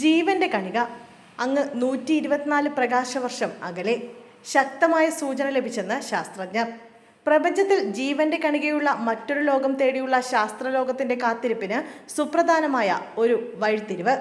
ജീവന്റെ കണിക. അങ്ങ് നൂറ്റി ഇരുപത്തിനാല് പ്രകാശവർഷം അകലെ. ശക്തമായ സൂചന ലഭിച്ചെന്ന് ശാസ്ത്രജ്ഞർ. പ്രപഞ്ചത്തിൽ ജീവന്റെ കണികയുള്ള മറ്റൊരു ലോകം തേടിയുള്ള ശാസ്ത്രലോകത്തിന്റെ കാത്തിരിപ്പിന് സുപ്രധാനമായ ഒരു വഴിത്തിരിവ്.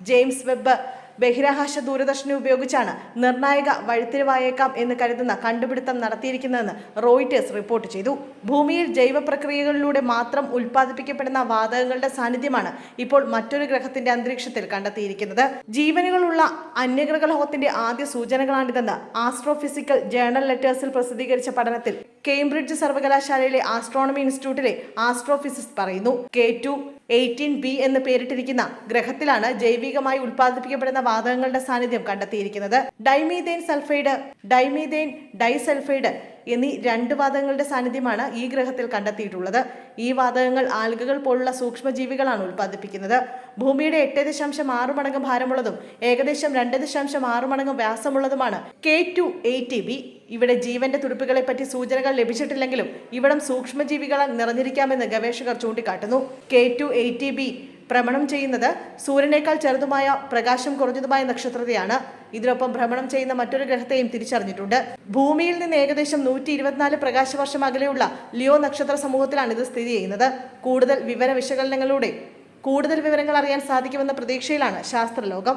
ജെയിംസ് വെബ് ബഹിരാകാശ ദൂരദർശിനി ഉപയോഗിച്ചാണ് നിർണായക വഴിത്തിരിവായേക്കാം എന്ന് കരുതുന്ന കണ്ടുപിടുത്തം നടത്തിയിരിക്കുന്നതെന്ന് റോയിറ്റേഴ്സ് റിപ്പോർട്ട് ചെയ്തു. ഭൂമിയിൽ ജൈവ പ്രക്രിയകളിലൂടെ മാത്രം ഉൽപ്പാദിപ്പിക്കപ്പെടുന്ന വാതകങ്ങളുടെ സാന്നിധ്യമാണ് ഇപ്പോൾ മറ്റൊരു ഗ്രഹത്തിന്റെ അന്തരീക്ഷത്തിൽ കണ്ടെത്തിയിരിക്കുന്നത്. ജീവനുകളുള്ള അന്യഗ്രഹലോകത്തിന്റെ ആദ്യ സൂചനകളാണിതെന്ന് ആസ്ട്രോഫിസിക്കൽ ജേണൽ ലെറ്റേഴ്സിൽ പ്രസിദ്ധീകരിച്ച പഠനത്തിൽ കേംബ്രിഡ്ജ് സർവകലാശാലയിലെ ആസ്ട്രോണമി ഇൻസ്റ്റിറ്റ്യൂട്ടിലെ ആസ്ട്രോഫിസിസ്റ്റ് പറയുന്നു. കെ ടു എയ്റ്റീൻ ബി എന്ന് പേരിട്ടിരിക്കുന്ന ഗ്രഹത്തിലാണ് ജൈവികമായി ഉൽപ്പാദിപ്പിക്കപ്പെടുന്ന വാതകങ്ങളുടെ സാന്നിധ്യം കണ്ടെത്തിയിരിക്കുന്നത്. ഡൈമീഥേൻ സൾഫൈഡ് ഡൈമീഥേൻ ഡൈസൾഫൈഡ് എന്നീ രണ്ട് വാതകങ്ങളുടെ സാന്നിധ്യമാണ് ഈ ഗ്രഹത്തിൽ കണ്ടെത്തിയിട്ടുള്ളത്. ഈ വാതകങ്ങൾ ആൽഗകൾ പോലുള്ള സൂക്ഷ്മജീവികളാണ് ഉൽപ്പാദിപ്പിക്കുന്നത്. ഭൂമിയുടെ എട്ട് ദശാംശം ആറ് മടങ്ങ് ഭാരമുള്ളതും ഏകദേശം രണ്ട് ദശാംശം ആറ് മടങ്ങ് വ്യാസമുള്ളതുമാണ്. കെ ടു എയ്റ്റി ബി ഇവിടെ ജീവന്റെ തുടുപ്പുകളെ പറ്റി സൂചനകൾ ലഭിച്ചിട്ടില്ലെങ്കിലും ഇവിടം സൂക്ഷ്മജീവികളാൽ നിറഞ്ഞിരിക്കാമെന്ന് ഗവേഷകർ ചൂണ്ടിക്കാട്ടുന്നു. കെ ടു എയ്റ്റി ബി ഭ്രമണം ചെയ്യുന്നത് സൂര്യനേക്കാൾ ചെറുതുമായ പ്രകാശം കുറഞ്ഞതുമായ നക്ഷത്രത്തെയാണ്. ഇതിനൊപ്പം ഭ്രമണം ചെയ്യുന്ന മറ്റൊരു ഗ്രഹത്തെയും തിരിച്ചറിഞ്ഞിട്ടുണ്ട്. ഭൂമിയിൽ നിന്ന് ഏകദേശം നൂറ്റി ഇരുപത്തിനാല് പ്രകാശവർഷം അകലെയുള്ള ലിയോ നക്ഷത്ര സമൂഹത്തിലാണ് ഇത് സ്ഥിതി ചെയ്യുന്നത്. കൂടുതൽ വിവര വിശകലനങ്ങളിലൂടെ കൂടുതൽ വിവരങ്ങൾ അറിയാൻ സാധിക്കുമെന്ന പ്രതീക്ഷയിലാണ് ശാസ്ത്രലോകം.